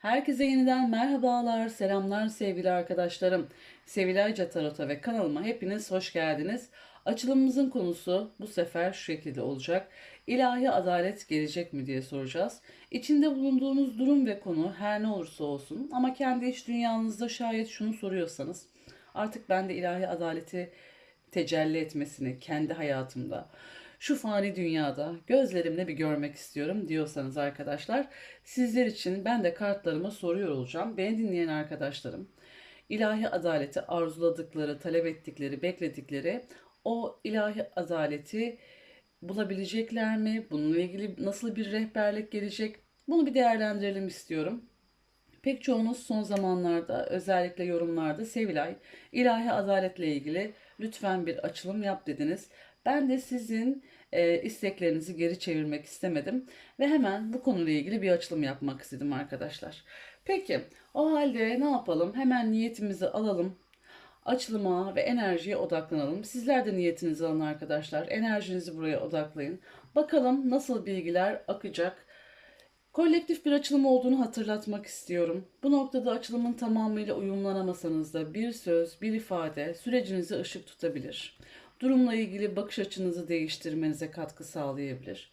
Herkese yeniden merhabalar, selamlar sevgili arkadaşlarım. Sevilayca Tarot'a ve kanalıma hepiniz hoş geldiniz. Açılımımızın konusu bu sefer şu şekilde olacak. İlahi adalet gelecek mi diye soracağız. İçinde bulunduğunuz durum ve konu her ne olursa olsun ama kendi iç dünyanızda şayet şunu soruyorsanız artık ben de ilahi adaleti tecelli etmesini kendi hayatımda şu fani dünyada gözlerimle bir görmek istiyorum diyorsanız arkadaşlar sizler için ben de kartlarıma soruyor olacağım. Beni dinleyen arkadaşlarım ilahi adaleti arzuladıkları, talep ettikleri, bekledikleri o ilahi adaleti bulabilecekler mi? Bununla ilgili nasıl bir rehberlik gelecek? Bunu bir değerlendirelim istiyorum. Pek çoğunuz son zamanlarda özellikle yorumlarda Sevilay ilahi adaletle ilgili lütfen bir açılım yap dediniz. Ben de sizin e, isteklerinizi geri çevirmek istemedim ve hemen bu konuyla ilgili bir açılım yapmak istedim arkadaşlar. Peki o halde ne yapalım? Hemen niyetimizi alalım. Açılıma ve enerjiye odaklanalım. Sizler de niyetinizi alın arkadaşlar. Enerjinizi buraya odaklayın. Bakalım nasıl bilgiler akacak. Kolektif bir açılım olduğunu hatırlatmak istiyorum. Bu noktada açılımın tamamıyla uyumlanamasanız da bir söz, bir ifade sürecinizi ışık tutabilir. Durumla ilgili bakış açınızı değiştirmenize katkı sağlayabilir.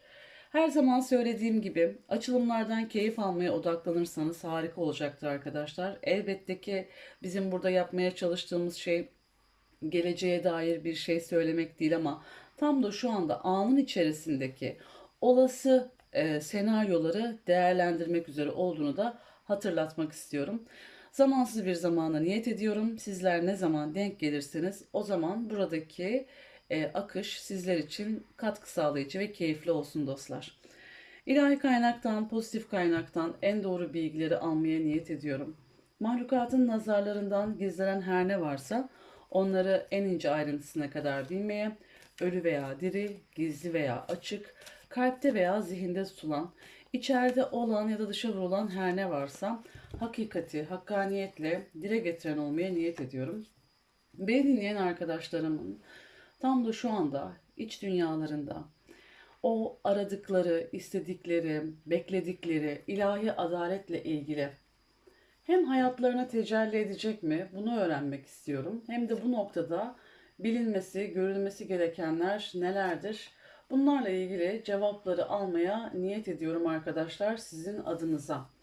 Her zaman söylediğim gibi açılımlardan keyif almaya odaklanırsanız harika olacaktır arkadaşlar. Elbette ki bizim burada yapmaya çalıştığımız şey geleceğe dair bir şey söylemek değil ama tam da şu anda anın içerisindeki olası e, senaryoları değerlendirmek üzere olduğunu da hatırlatmak istiyorum. Zamansız bir zamana niyet ediyorum. Sizler ne zaman denk gelirseniz o zaman buradaki e, akış sizler için katkı sağlayıcı ve keyifli olsun dostlar. İlahi kaynaktan, pozitif kaynaktan en doğru bilgileri almaya niyet ediyorum. Mahlukatın nazarlarından gizlenen her ne varsa onları en ince ayrıntısına kadar bilmeye, ölü veya diri, gizli veya açık, kalpte veya zihinde tutulan, içeride olan ya da dışa vurulan her ne varsa hakikati, hakkaniyetle dile getiren olmaya niyet ediyorum. Beni dinleyen arkadaşlarımın tam da şu anda iç dünyalarında o aradıkları, istedikleri, bekledikleri ilahi adaletle ilgili hem hayatlarına tecelli edecek mi bunu öğrenmek istiyorum. Hem de bu noktada bilinmesi, görülmesi gerekenler nelerdir? Bunlarla ilgili cevapları almaya niyet ediyorum arkadaşlar sizin adınıza.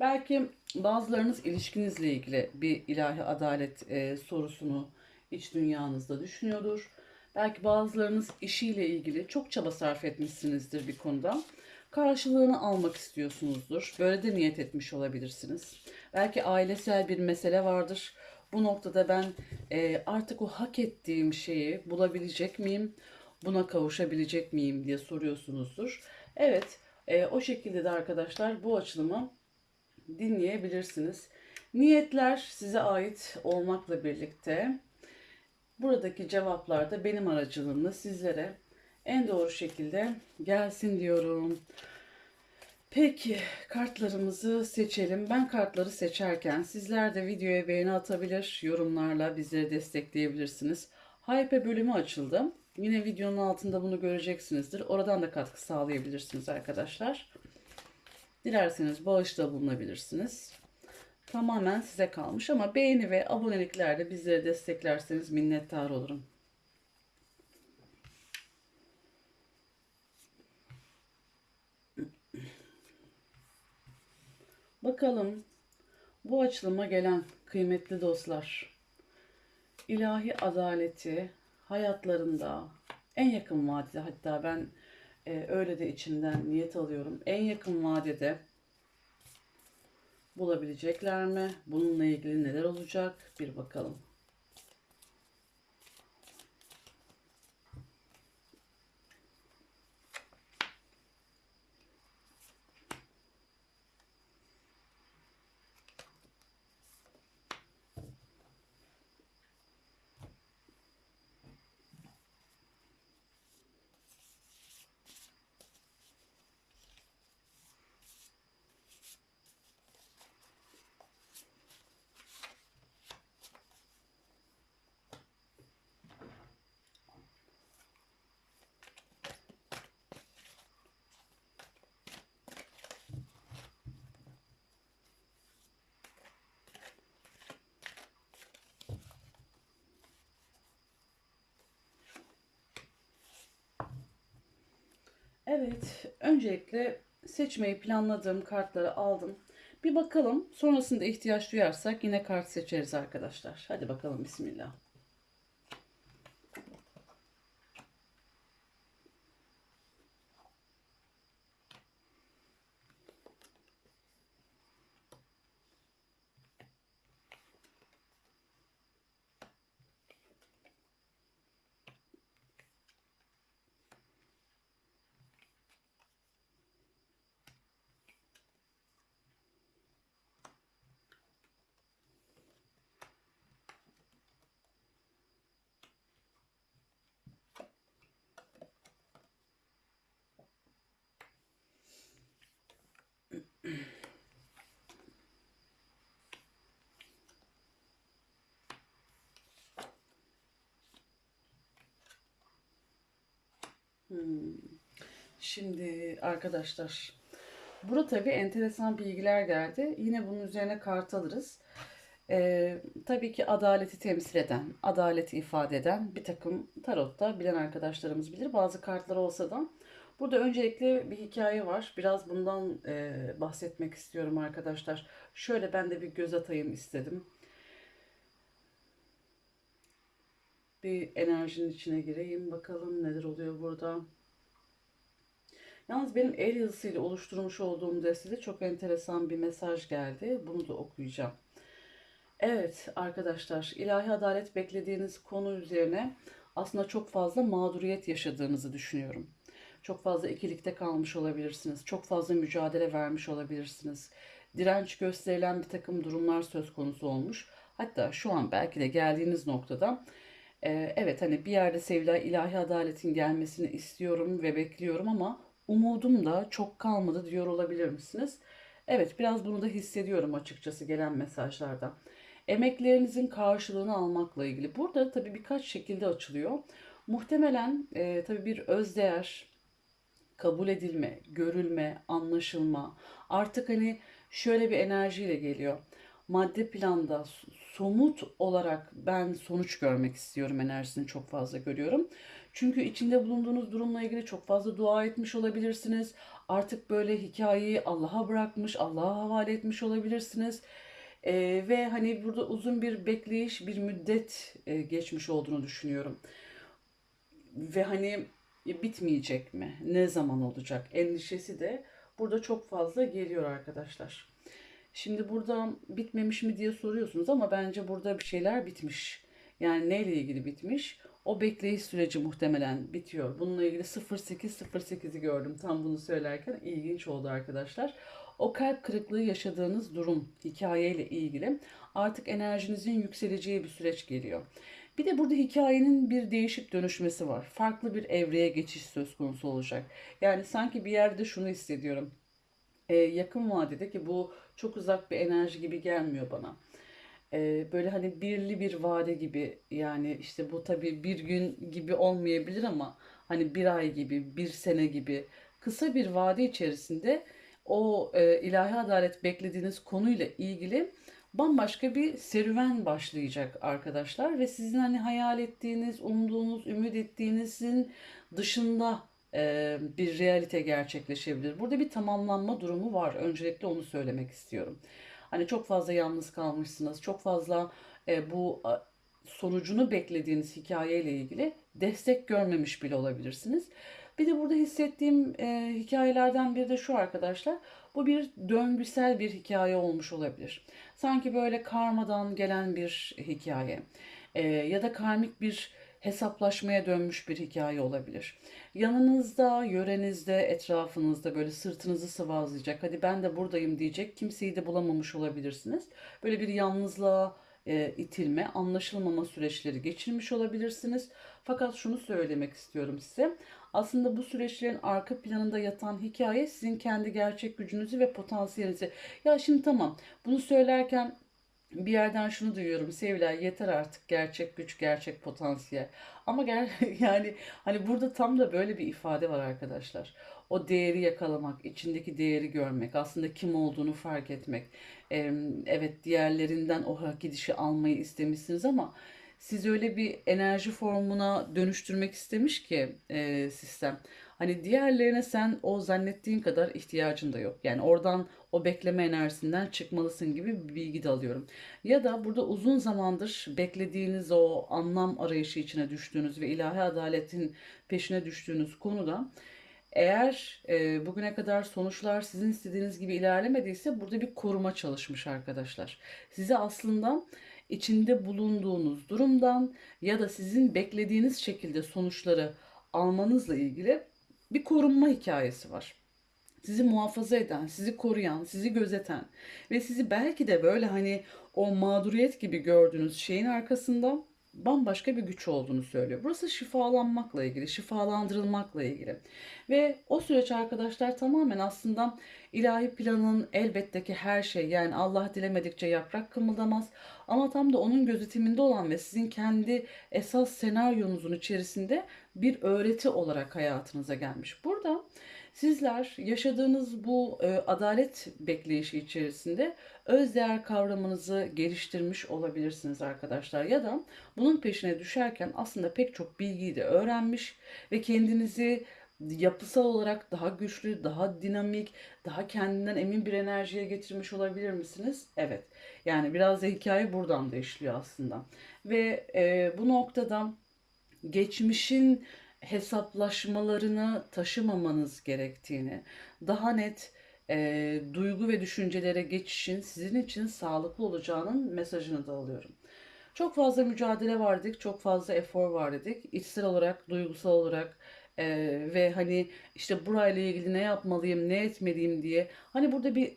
Belki bazılarınız ilişkinizle ilgili bir ilahi adalet e, sorusunu iç dünyanızda düşünüyordur. Belki bazılarınız işiyle ilgili çok çaba sarf etmişsinizdir bir konuda. Karşılığını almak istiyorsunuzdur. Böyle de niyet etmiş olabilirsiniz. Belki ailesel bir mesele vardır. Bu noktada ben e, artık o hak ettiğim şeyi bulabilecek miyim? Buna kavuşabilecek miyim diye soruyorsunuzdur. Evet, e, o şekilde de arkadaşlar bu açılımı dinleyebilirsiniz. Niyetler size ait olmakla birlikte buradaki cevaplar da benim aracılığımla sizlere en doğru şekilde gelsin diyorum. Peki kartlarımızı seçelim. Ben kartları seçerken sizler de videoya beğeni atabilir, yorumlarla bizleri destekleyebilirsiniz. Hype bölümü açıldı. Yine videonun altında bunu göreceksinizdir. Oradan da katkı sağlayabilirsiniz arkadaşlar. Dilerseniz bağışta bulunabilirsiniz. Tamamen size kalmış ama beğeni ve aboneliklerle bizleri desteklerseniz minnettar olurum. Bakalım bu açılıma gelen kıymetli dostlar ilahi adaleti hayatlarında en yakın vadede hatta ben e, öyle de içimden niyet alıyorum. En yakın vadede bulabilecekler mi? Bununla ilgili neler olacak? Bir bakalım. Evet, öncelikle seçmeyi planladığım kartları aldım. Bir bakalım. Sonrasında ihtiyaç duyarsak yine kart seçeriz arkadaşlar. Hadi bakalım bismillah. Şimdi arkadaşlar burada tabii enteresan bilgiler geldi. Yine bunun üzerine kart alırız. Ee, tabii ki adaleti temsil eden, adaleti ifade eden bir takım tarotta bilen arkadaşlarımız bilir. Bazı kartlar olsa da burada öncelikle bir hikaye var. Biraz bundan e, bahsetmek istiyorum arkadaşlar. Şöyle ben de bir göz atayım istedim. Bir enerjinin içine gireyim bakalım neler oluyor burada. Yalnız benim el yazısıyla oluşturmuş olduğum destede çok enteresan bir mesaj geldi. Bunu da okuyacağım. Evet arkadaşlar, ilahi adalet beklediğiniz konu üzerine aslında çok fazla mağduriyet yaşadığınızı düşünüyorum. Çok fazla ikilikte kalmış olabilirsiniz. Çok fazla mücadele vermiş olabilirsiniz. Direnç gösterilen bir takım durumlar söz konusu olmuş. Hatta şu an belki de geldiğiniz noktada e, evet hani bir yerde Sevilay ilahi adaletin gelmesini istiyorum ve bekliyorum ama umudum da çok kalmadı diyor olabilir misiniz? Evet biraz bunu da hissediyorum açıkçası gelen mesajlarda. Emeklerinizin karşılığını almakla ilgili. Burada tabii birkaç şekilde açılıyor. Muhtemelen e, tabii bir özdeğer, kabul edilme, görülme, anlaşılma. Artık hani şöyle bir enerjiyle geliyor. Madde planda somut olarak ben sonuç görmek istiyorum enerjisini çok fazla görüyorum. Çünkü içinde bulunduğunuz durumla ilgili çok fazla dua etmiş olabilirsiniz. Artık böyle hikayeyi Allah'a bırakmış, Allah'a havale etmiş olabilirsiniz. Ee, ve hani burada uzun bir bekleyiş, bir müddet e, geçmiş olduğunu düşünüyorum. Ve hani bitmeyecek mi? Ne zaman olacak? Endişesi de burada çok fazla geliyor arkadaşlar. Şimdi burada bitmemiş mi diye soruyorsunuz ama bence burada bir şeyler bitmiş. Yani neyle ilgili bitmiş? O bekleyiş süreci muhtemelen bitiyor. Bununla ilgili 0808'i gördüm tam bunu söylerken ilginç oldu arkadaşlar. O kalp kırıklığı yaşadığınız durum hikayeyle ilgili artık enerjinizin yükseleceği bir süreç geliyor. Bir de burada hikayenin bir değişik dönüşmesi var. Farklı bir evreye geçiş söz konusu olacak. Yani sanki bir yerde şunu hissediyorum. Ee, yakın vadede ki bu çok uzak bir enerji gibi gelmiyor bana. E, böyle hani birli bir vade gibi yani işte bu tabii bir gün gibi olmayabilir ama hani bir ay gibi, bir sene gibi kısa bir vade içerisinde o e, ilahi adalet beklediğiniz konuyla ilgili bambaşka bir serüven başlayacak arkadaşlar ve sizin hani hayal ettiğiniz, umduğunuz, ümit ettiğinizin dışında e, bir realite gerçekleşebilir. Burada bir tamamlanma durumu var. Öncelikle onu söylemek istiyorum. Hani çok fazla yalnız kalmışsınız. Çok fazla bu sonucunu beklediğiniz hikayeyle ilgili destek görmemiş bile olabilirsiniz. Bir de burada hissettiğim hikayelerden biri de şu arkadaşlar. Bu bir döngüsel bir hikaye olmuş olabilir. Sanki böyle karmadan gelen bir hikaye. Ya da karmik bir hesaplaşmaya dönmüş bir hikaye olabilir. Yanınızda, yörenizde, etrafınızda böyle sırtınızı sıvazlayacak, hadi ben de buradayım diyecek kimseyi de bulamamış olabilirsiniz. Böyle bir yalnızlığa e, itilme, anlaşılmama süreçleri geçirmiş olabilirsiniz. Fakat şunu söylemek istiyorum size. Aslında bu süreçlerin arka planında yatan hikaye sizin kendi gerçek gücünüzü ve potansiyelinizi. Ya şimdi tamam bunu söylerken bir yerden şunu duyuyorum. Sevilen yeter artık gerçek güç, gerçek potansiyel. Ama gel yani hani burada tam da böyle bir ifade var arkadaşlar. O değeri yakalamak, içindeki değeri görmek, aslında kim olduğunu fark etmek. Ee, evet diğerlerinden o hak edişi almayı istemişsiniz ama siz öyle bir enerji formuna dönüştürmek istemiş ki e, sistem. Hani diğerlerine sen o zannettiğin kadar ihtiyacın da yok. Yani oradan o bekleme enerjisinden çıkmalısın gibi bir bilgi de alıyorum. Ya da burada uzun zamandır beklediğiniz o anlam arayışı içine düştüğünüz ve ilahi adaletin peşine düştüğünüz konuda eğer e, bugüne kadar sonuçlar sizin istediğiniz gibi ilerlemediyse burada bir koruma çalışmış arkadaşlar. Size aslında içinde bulunduğunuz durumdan ya da sizin beklediğiniz şekilde sonuçları almanızla ilgili bir korunma hikayesi var. Sizi muhafaza eden, sizi koruyan, sizi gözeten ve sizi belki de böyle hani o mağduriyet gibi gördüğünüz şeyin arkasında bambaşka bir güç olduğunu söylüyor. Burası şifalanmakla ilgili, şifalandırılmakla ilgili. Ve o süreç arkadaşlar tamamen aslında ilahi planın elbette ki her şey yani Allah dilemedikçe yaprak kımıldamaz ama tam da onun gözetiminde olan ve sizin kendi esas senaryonuzun içerisinde bir öğreti olarak hayatınıza gelmiş. Burada Sizler yaşadığınız bu e, adalet bekleyişi içerisinde öz değer kavramınızı geliştirmiş olabilirsiniz arkadaşlar. Ya da bunun peşine düşerken aslında pek çok bilgiyi de öğrenmiş ve kendinizi yapısal olarak daha güçlü, daha dinamik, daha kendinden emin bir enerjiye getirmiş olabilir misiniz? Evet. Yani biraz da hikaye buradan da işliyor aslında. Ve e, bu noktada geçmişin hesaplaşmalarını taşımamanız gerektiğini, daha net e, duygu ve düşüncelere geçişin sizin için sağlıklı olacağının mesajını da alıyorum. Çok fazla mücadele var dedik, çok fazla efor var dedik. İçsel olarak, duygusal olarak e, ve hani işte burayla ilgili ne yapmalıyım, ne etmeliyim diye. Hani burada bir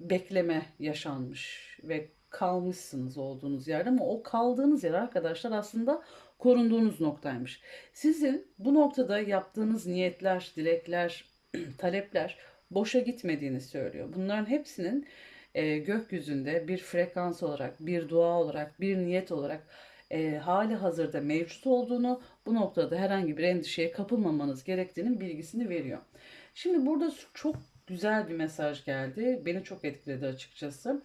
bekleme yaşanmış ve kalmışsınız olduğunuz yerde ama o kaldığınız yer arkadaşlar aslında korunduğunuz noktaymış. Sizin bu noktada yaptığınız niyetler, dilekler, talepler boşa gitmediğini söylüyor. Bunların hepsinin e, gökyüzünde bir frekans olarak, bir dua olarak, bir niyet olarak e, hali hazırda mevcut olduğunu, bu noktada herhangi bir endişeye kapılmamanız gerektiğinin bilgisini veriyor. Şimdi burada çok güzel bir mesaj geldi. Beni çok etkiledi açıkçası.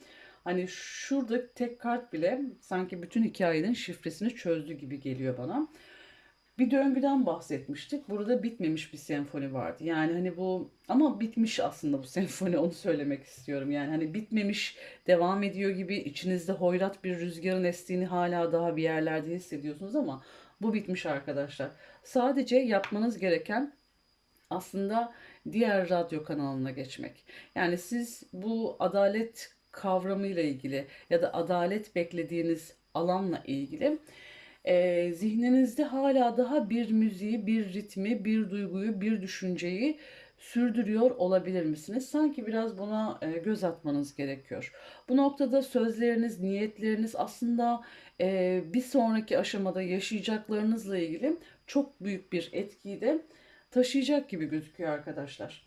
Hani şurada tek kart bile sanki bütün hikayenin şifresini çözdü gibi geliyor bana. Bir döngüden bahsetmiştik. Burada bitmemiş bir senfoni vardı. Yani hani bu ama bitmiş aslında bu senfoni onu söylemek istiyorum. Yani hani bitmemiş devam ediyor gibi içinizde hoyrat bir rüzgarın estiğini hala daha bir yerlerde hissediyorsunuz ama bu bitmiş arkadaşlar. Sadece yapmanız gereken aslında diğer radyo kanalına geçmek. Yani siz bu adalet kavramıyla ilgili ya da adalet beklediğiniz alanla ilgili e, zihninizde hala daha bir müziği, bir ritmi, bir duyguyu, bir düşünceyi sürdürüyor olabilir misiniz? Sanki biraz buna e, göz atmanız gerekiyor. Bu noktada sözleriniz, niyetleriniz aslında e, bir sonraki aşamada yaşayacaklarınızla ilgili çok büyük bir etkiyi de taşıyacak gibi gözüküyor arkadaşlar.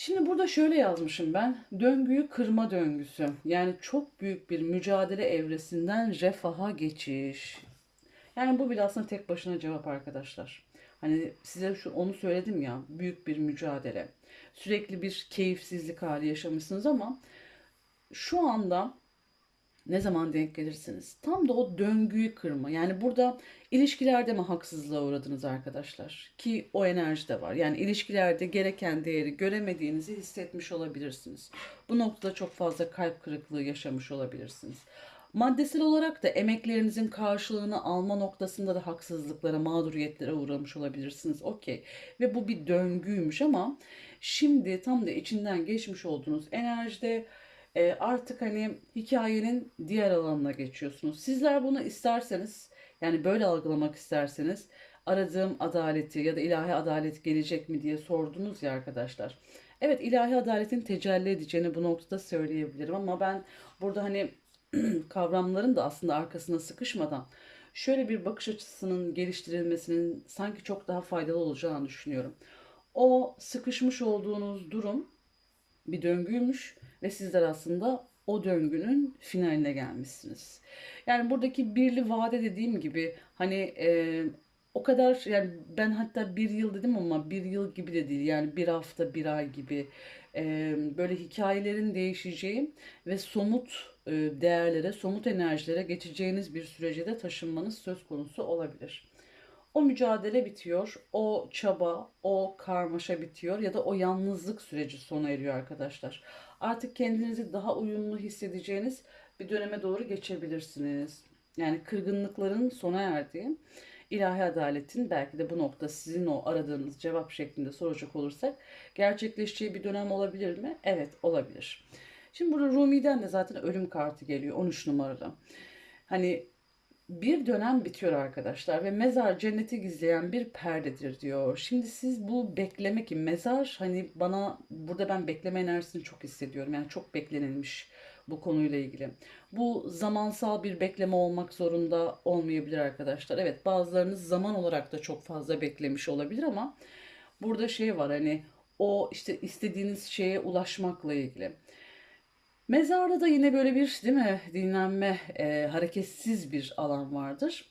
Şimdi burada şöyle yazmışım ben. Döngüyü kırma döngüsü. Yani çok büyük bir mücadele evresinden refaha geçiş. Yani bu bile aslında tek başına cevap arkadaşlar. Hani size şu onu söyledim ya. Büyük bir mücadele. Sürekli bir keyifsizlik hali yaşamışsınız ama şu anda ne zaman denk gelirsiniz? Tam da o döngüyü kırma. Yani burada ilişkilerde mi haksızlığa uğradınız arkadaşlar? Ki o enerji de var. Yani ilişkilerde gereken değeri göremediğinizi hissetmiş olabilirsiniz. Bu noktada çok fazla kalp kırıklığı yaşamış olabilirsiniz. Maddesel olarak da emeklerinizin karşılığını alma noktasında da haksızlıklara, mağduriyetlere uğramış olabilirsiniz. Okey. Ve bu bir döngüymüş ama şimdi tam da içinden geçmiş olduğunuz enerjide e, artık hani hikayenin diğer alanına geçiyorsunuz. Sizler bunu isterseniz yani böyle algılamak isterseniz aradığım adaleti ya da ilahi adalet gelecek mi diye sordunuz ya arkadaşlar. Evet ilahi adaletin tecelli edeceğini bu noktada söyleyebilirim ama ben burada hani kavramların da aslında arkasına sıkışmadan şöyle bir bakış açısının geliştirilmesinin sanki çok daha faydalı olacağını düşünüyorum. O sıkışmış olduğunuz durum bir döngüymüş ve sizler aslında o döngünün finaline gelmişsiniz. Yani buradaki birli vade dediğim gibi hani e, o kadar yani ben hatta bir yıl dedim ama bir yıl gibi de değil yani bir hafta bir ay gibi e, böyle hikayelerin değişeceği ve somut e, değerlere somut enerjilere geçeceğiniz bir sürece de taşınmanız söz konusu olabilir. O mücadele bitiyor, o çaba, o karmaşa bitiyor ya da o yalnızlık süreci sona eriyor arkadaşlar. Artık kendinizi daha uyumlu hissedeceğiniz bir döneme doğru geçebilirsiniz. Yani kırgınlıkların sona erdiği, ilahi adaletin belki de bu nokta sizin o aradığınız cevap şeklinde soracak olursak gerçekleşeceği bir dönem olabilir mi? Evet olabilir. Şimdi burada Rumi'den de zaten ölüm kartı geliyor 13 numarada. Hani bir dönem bitiyor arkadaşlar ve mezar cenneti gizleyen bir perdedir diyor. Şimdi siz bu bekleme ki mezar hani bana burada ben bekleme enerjisini çok hissediyorum. Yani çok beklenilmiş bu konuyla ilgili. Bu zamansal bir bekleme olmak zorunda olmayabilir arkadaşlar. Evet bazılarınız zaman olarak da çok fazla beklemiş olabilir ama burada şey var hani o işte istediğiniz şeye ulaşmakla ilgili. Mezarda da yine böyle bir değil mi dinlenme e, hareketsiz bir alan vardır.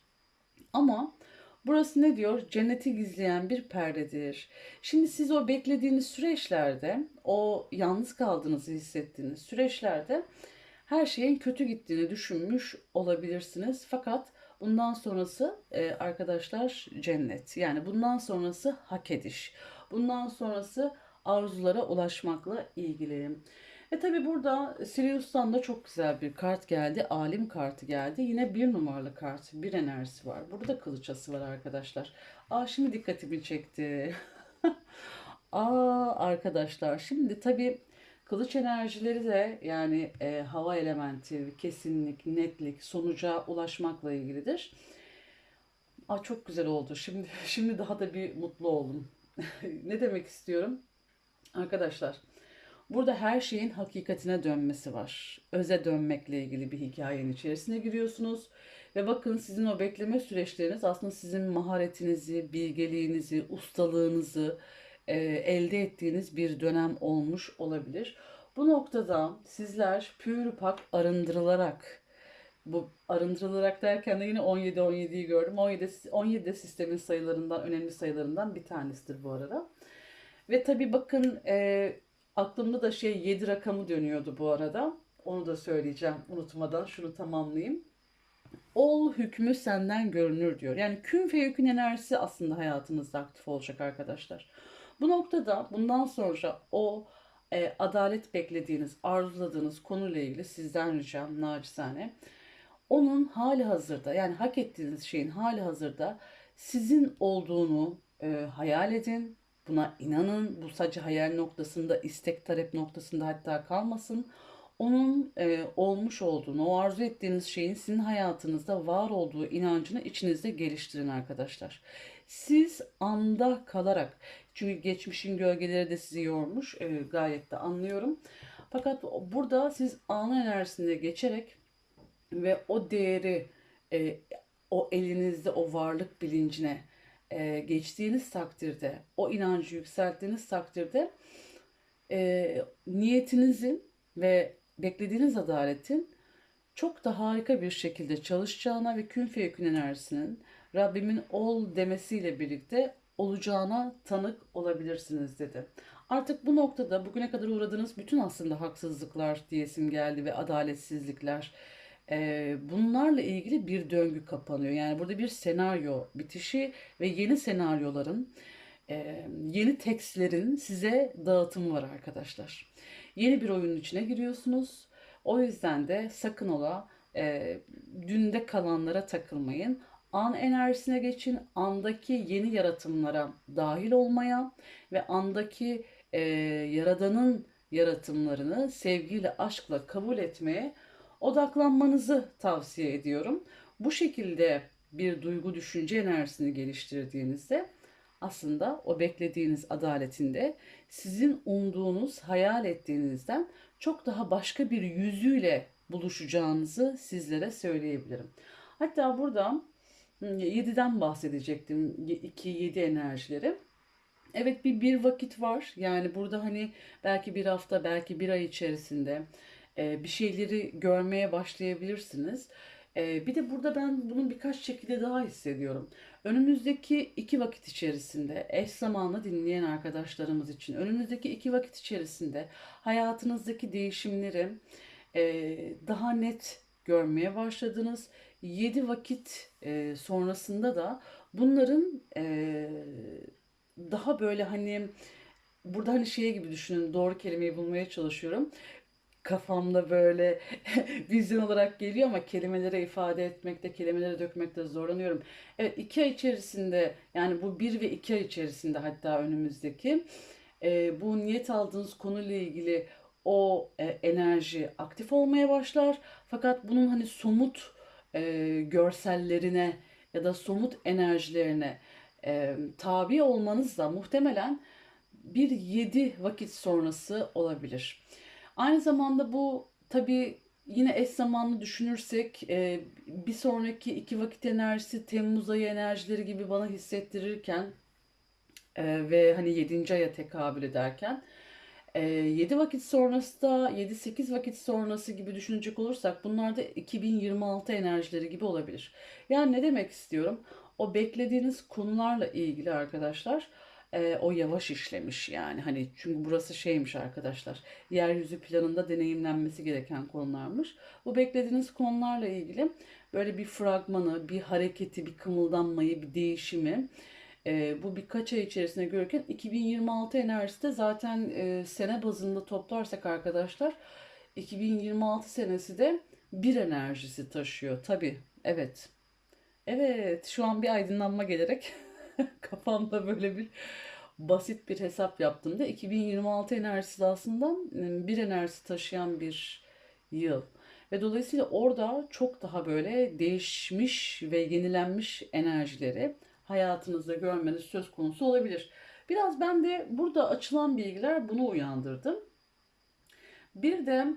Ama burası ne diyor? Cenneti gizleyen bir perdedir. Şimdi siz o beklediğiniz süreçlerde, o yalnız kaldığınızı hissettiğiniz süreçlerde her şeyin kötü gittiğini düşünmüş olabilirsiniz. Fakat bundan sonrası e, arkadaşlar cennet. Yani bundan sonrası hak ediş. Bundan sonrası arzulara ulaşmakla ilgili. Ve tabi burada Sirius'tan da çok güzel bir kart geldi. Alim kartı geldi. Yine bir numaralı kart. Bir enerjisi var. Burada kılıçası var arkadaşlar. Aa şimdi dikkatimi çekti. Aa arkadaşlar şimdi tabi kılıç enerjileri de yani e, hava elementi, kesinlik, netlik, sonuca ulaşmakla ilgilidir. Aa çok güzel oldu. Şimdi şimdi daha da bir mutlu oldum. ne demek istiyorum? Arkadaşlar Burada her şeyin hakikatine dönmesi var. Öze dönmekle ilgili bir hikayenin içerisine giriyorsunuz. Ve bakın sizin o bekleme süreçleriniz aslında sizin maharetinizi, bilgeliğinizi, ustalığınızı e, elde ettiğiniz bir dönem olmuş olabilir. Bu noktada sizler pür pak arındırılarak bu arındırılarak derken de yine 17 17'yi gördüm. 17 17 de sistemin sayılarından önemli sayılarından bir tanesidir bu arada. Ve tabi bakın e, Aklımda da şey 7 rakamı dönüyordu bu arada. Onu da söyleyeceğim unutmadan şunu tamamlayayım. Ol hükmü senden görünür diyor. Yani kün feyükün enerjisi aslında hayatınızda aktif olacak arkadaşlar. Bu noktada bundan sonra o e, adalet beklediğiniz, arzuladığınız konuyla ilgili sizden ricam nacizane. Onun hali hazırda yani hak ettiğiniz şeyin hali hazırda sizin olduğunu e, hayal edin Buna inanın. Bu sadece hayal noktasında, istek talep noktasında hatta kalmasın. Onun e, olmuş olduğunu, o arzu ettiğiniz şeyin sizin hayatınızda var olduğu inancını içinizde geliştirin arkadaşlar. Siz anda kalarak, çünkü geçmişin gölgeleri de sizi yormuş, e, gayet de anlıyorum. Fakat burada siz anı enerjisinde geçerek ve o değeri, e, o elinizde o varlık bilincine, e, geçtiğiniz takdirde, o inancı yükselttiğiniz takdirde e, niyetinizin ve beklediğiniz adaletin çok da harika bir şekilde çalışacağına ve kün feyekün enerjisinin Rabbimin ol demesiyle birlikte olacağına tanık olabilirsiniz dedi. Artık bu noktada bugüne kadar uğradığınız bütün aslında haksızlıklar diyesim geldi ve adaletsizlikler, e, bunlarla ilgili bir döngü kapanıyor. Yani burada bir senaryo bitişi ve yeni senaryoların, e, yeni tekstlerin size dağıtımı var arkadaşlar. Yeni bir oyunun içine giriyorsunuz. O yüzden de sakın ola e, dünde kalanlara takılmayın. An enerjisine geçin, andaki yeni yaratımlara dahil olmaya ve andaki e, yaradanın yaratımlarını sevgiyle, aşkla kabul etmeye odaklanmanızı tavsiye ediyorum. Bu şekilde bir duygu düşünce enerjisini geliştirdiğinizde aslında o beklediğiniz adaletinde sizin umduğunuz, hayal ettiğinizden çok daha başka bir yüzüyle buluşacağınızı sizlere söyleyebilirim. Hatta burada 7'den hmm, bahsedecektim. 2-7 enerjileri. Evet bir bir vakit var. Yani burada hani belki bir hafta, belki bir ay içerisinde e, bir şeyleri görmeye başlayabilirsiniz. E, bir de burada ben bunun birkaç şekilde daha hissediyorum. Önümüzdeki iki vakit içerisinde eş zamanlı dinleyen arkadaşlarımız için önümüzdeki iki vakit içerisinde hayatınızdaki değişimleri e, daha net görmeye başladınız. 7 vakit sonrasında da Bunların daha böyle hani burada hani şey gibi düşünün doğru kelimeyi bulmaya çalışıyorum. Kafamda böyle vizyon olarak geliyor ama kelimelere ifade etmekte, kelimelere dökmekte zorlanıyorum. Evet iki ay içerisinde yani bu bir ve iki ay içerisinde hatta önümüzdeki e, bu niyet aldığınız konuyla ilgili o e, enerji aktif olmaya başlar. Fakat bunun hani somut e, görsellerine ya da somut enerjilerine e, tabi olmanız da muhtemelen bir 7 vakit sonrası olabilir. Aynı zamanda bu tabii yine eş zamanlı düşünürsek e, bir sonraki iki vakit enerjisi Temmuz ayı enerjileri gibi bana hissettirirken e, ve hani 7. aya tekabül ederken e, 7 vakit sonrası da 7-8 vakit sonrası gibi düşünecek olursak bunlar da 2026 enerjileri gibi olabilir. Yani ne demek istiyorum? O beklediğiniz konularla ilgili arkadaşlar e, o yavaş işlemiş yani hani çünkü burası şeymiş arkadaşlar yeryüzü planında deneyimlenmesi gereken konularmış. Bu beklediğiniz konularla ilgili böyle bir fragmanı, bir hareketi, bir kımıldanmayı, bir değişimi e, bu birkaç ay içerisinde görürken 2026 enerjisi de zaten e, sene bazında toplarsak arkadaşlar 2026 senesi de bir enerjisi taşıyor. Tabii evet. Evet şu an bir aydınlanma gelerek kafamda böyle bir basit bir hesap yaptığımda 2026 enerjisi aslında bir enerjisi taşıyan bir yıl. Ve dolayısıyla orada çok daha böyle değişmiş ve yenilenmiş enerjileri hayatınızda görmeniz söz konusu olabilir. Biraz ben de burada açılan bilgiler bunu uyandırdı. Bir de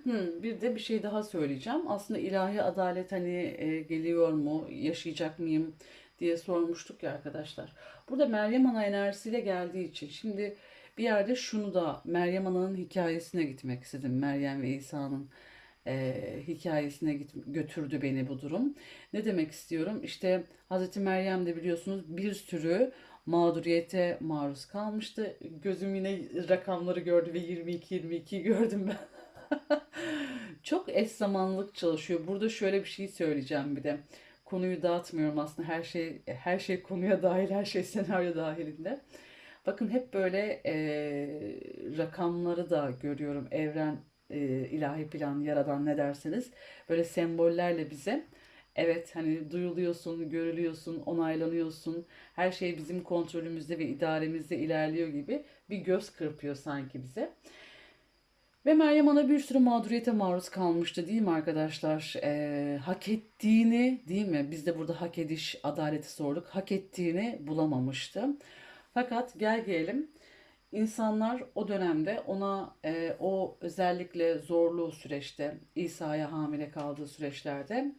bir de bir şey daha söyleyeceğim. Aslında ilahi adalet hani geliyor mu, yaşayacak mıyım diye sormuştuk ya arkadaşlar. Burada Meryem Ana enerjisiyle geldiği için şimdi bir yerde şunu da Meryem Ana'nın hikayesine gitmek istedim. Meryem ve İsa'nın e, hikayesine git, götürdü beni bu durum. Ne demek istiyorum? İşte Hazreti Meryem de biliyorsunuz bir sürü mağduriyete maruz kalmıştı. Gözüm yine rakamları gördü ve 22-22 gördüm ben. Çok eş zamanlılık çalışıyor. Burada şöyle bir şey söyleyeceğim bir de. Konuyu dağıtmıyorum aslında. Her şey her şey konuya dahil, her şey senaryo dahilinde. Bakın hep böyle e, rakamları da görüyorum. Evren, e, ilahi plan, yaradan ne derseniz. Böyle sembollerle bize Evet hani duyuluyorsun, görülüyorsun, onaylanıyorsun. Her şey bizim kontrolümüzde ve idaremizde ilerliyor gibi bir göz kırpıyor sanki bize. Ve Meryem Ana bir sürü mağduriyete maruz kalmıştı değil mi arkadaşlar? Ee, hak ettiğini değil mi? Biz de burada hak ediş, adaleti sorduk. Hak ettiğini bulamamıştı. Fakat gel gelelim insanlar o dönemde ona e, o özellikle zorlu süreçte İsa'ya hamile kaldığı süreçlerde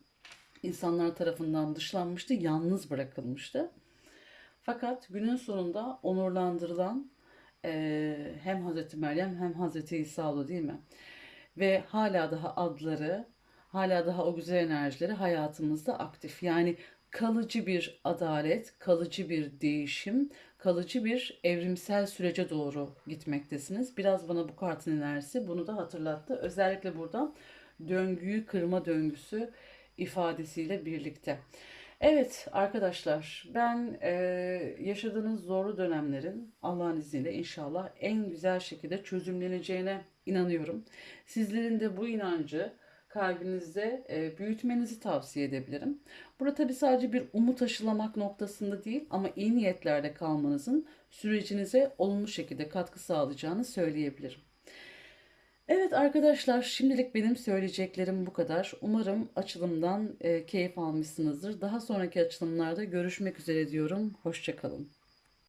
insanlar tarafından dışlanmıştı, yalnız bırakılmıştı. Fakat günün sonunda onurlandırılan e, hem Hazreti Meryem hem Hazreti İsa oldu değil mi? Ve hala daha adları, hala daha o güzel enerjileri hayatımızda aktif. Yani kalıcı bir adalet, kalıcı bir değişim, kalıcı bir evrimsel sürece doğru gitmektesiniz. Biraz bana bu kartın enerjisi bunu da hatırlattı. Özellikle burada döngüyü kırma döngüsü ifadesiyle birlikte. Evet arkadaşlar ben e, yaşadığınız zorlu dönemlerin Allah'ın izniyle inşallah en güzel şekilde çözümleneceğine inanıyorum. Sizlerin de bu inancı kalbinizde e, büyütmenizi tavsiye edebilirim. Burada tabi sadece bir umut aşılamak noktasında değil ama iyi niyetlerde kalmanızın sürecinize olumlu şekilde katkı sağlayacağını söyleyebilirim. Evet arkadaşlar şimdilik benim söyleyeceklerim bu kadar. Umarım açılımdan e, keyif almışsınızdır. Daha sonraki açılımlarda görüşmek üzere diyorum. Hoşçakalın.